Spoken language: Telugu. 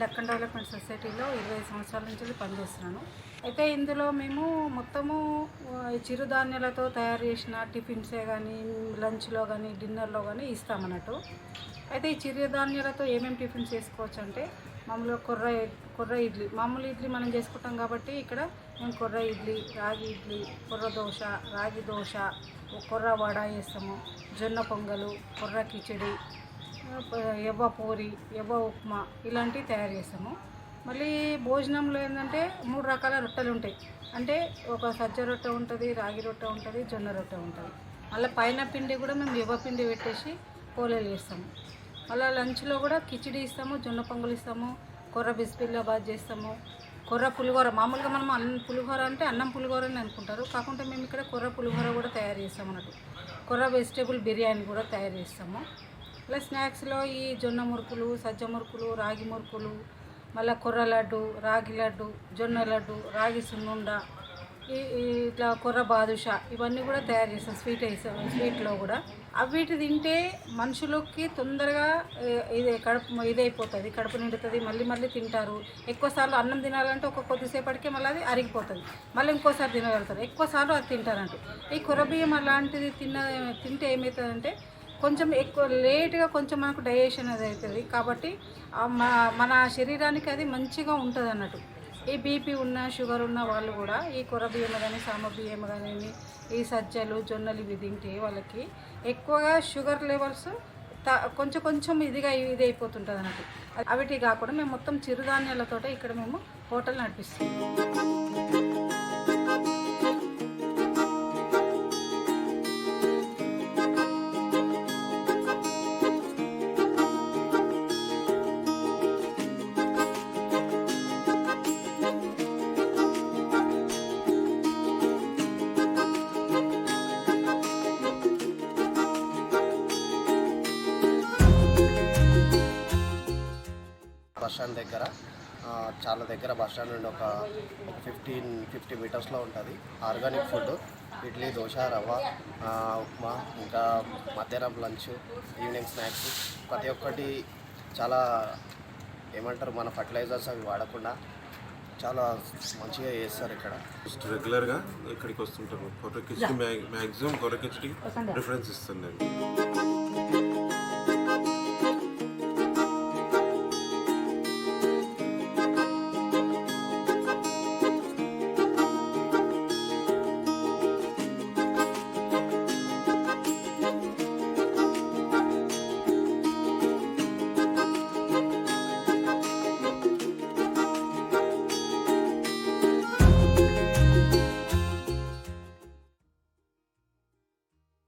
దక్కన్ డెవలప్మెంట్ సొసైటీలో ఇరవై సంవత్సరాల నుంచి పనిచేస్తున్నాను. అయితే ఇందులో మేము మొత్తము చిరుధాన్యాలతో తయారు చేసిన టిఫిన్సే కానీ లంచ్లో కానీ డిన్నర్లో కానీ ఇస్తామన్నట్టు. అయితే ఈ చిరుధాన్యాలతో ఏమేమి టిఫిన్స్ చేసుకోవచ్చు అంటే మామూలుగా కొర్ర కొర్ర ఇడ్లీ. మామూలు ఇడ్లీ మనం చేసుకుంటాం కాబట్టి ఇక్కడ మేము కొర్ర ఇడ్లీ రాగి ఇడ్లీ కొర్ర దోశ రాగి దోశ కొర్ర వడ వేస్తాము జొన్న పొంగలు కొర్ర కిచడి ఎవ్వ పూరి ఎవ్వ ఉప్మా ఇలాంటివి తయారు చేస్తాము. మళ్ళీ భోజనంలో ఏంటంటే మూడు రకాల రొట్టెలు ఉంటాయి. అంటే ఒక సజ్జ రొట్టె ఉంటుంది రాగి రొట్టె ఉంటుంది జొన్న రొట్టె ఉంటుంది. మళ్ళీ పైన పిండి కూడా మేము ఎవ్వ పిండి పెట్టేసి పోలేలు చేస్తాము. మళ్ళీ లంచ్లో కూడా కిచిడి ఇస్తాము జొన్న పొంగల్ ఇస్తాము కొర్ర బిస్బిల్లాబాద్ చేస్తాము. కొర్ర పులిహోర మామూలుగా మనం అన్నం పులిహోర అంటే అన్నం పులిహోర అని అనుకుంటారు. కాకుంటే మేము ఇక్కడ కొర్ర పులిహోర కూడా తయారు చేస్తాం అన్నట్టు. కొర్ర వెజిటేబుల్ బిర్యానీ కూడా తయారు చేస్తాము. ప్లస్ స్నాక్స్లో ఈ జొన్న మురుకులు సజ్జ మురుకులు రాగి మురుకులు మళ్ళీ కొర్ర లడ్డు రాగి లడ్డు జొన్న లడ్డు రాగి సున్నుండ ఈ ఇట్లా కొర్ర బాదుషా ఇవన్నీ కూడా తయారు చేస్తాం. స్వీట్ వేస్తాం స్వీట్లో కూడా. అవి తింటే మనుషులకి తొందరగా ఇది కడుపు ఇదైపోతుంది. కడుపు నిండుతుంది. మళ్ళీ మళ్ళీ తింటారు. ఎక్కువసార్లు అన్నం తినాలంటే ఒక కొద్దిసేపటికే మళ్ళీ అది అరిగిపోతుంది. మళ్ళీ ఇంకోసారి తినగలుగుతారు. ఎక్కువసార్లు అది తింటారంటే. ఈ కొర్రబియ్యం అలాంటిది తిన్న తింటే ఏమవుతుందంటే కొంచెం ఎక్కువ లేట్గా కొంచెం మనకు డైజెషన్ అది అవుతుంది కాబట్టి మన శరీరానికి అది మంచిగా ఉంటుంది అన్నట్టు ఈ బీపీ ఉన్న షుగర్ ఉన్న వాళ్ళు కూడా ఈ కొర్ర బియ్యం కానీ సామ బియ్యం కానీ ఈ సజ్జలు జొన్నలు ఇవి తింటే వాళ్ళకి ఎక్కువగా షుగర్ లెవెల్స్ కొంచెం కొంచెం ఇదిగా ఇది అయిపోతుంటుంది అన్నట్టు అవిటి కాకుండా మేము మొత్తం చిరుధాన్యాలతో ఇక్కడ మేము హోటల్ నడిపిస్తాం బస్ స్టాండ్ దగ్గర చాలా దగ్గర బస్ స్టాండ్ నుండి ఒక ఒక ఫిఫ్టీన్ ఫిఫ్టీ మీటర్స్లో ఉంటుంది. ఆర్గానిక్ ఫుడ్ ఇడ్లీ దోశ రవ్వ ఆ, ఉప్మా ఇంకా మధ్యాహ్నం లంచ్ ఈవినింగ్ స్నాక్స్. ప్రతి ఒక్కటి చాలా ఏమంటారు మన ఫర్టిలైజర్స్ అవి వాడకుండా చాలా మంచిగా చేస్తారు ఇక్కడ. జస్ట్ రెగ్యులర్గా ఇక్కడికి వస్తుంటాను కొర్ర కిచడి మ్యాక్సిమం కొర్ర కిచడి ప్రిఫరెన్స్ ఇస్తాను నేను.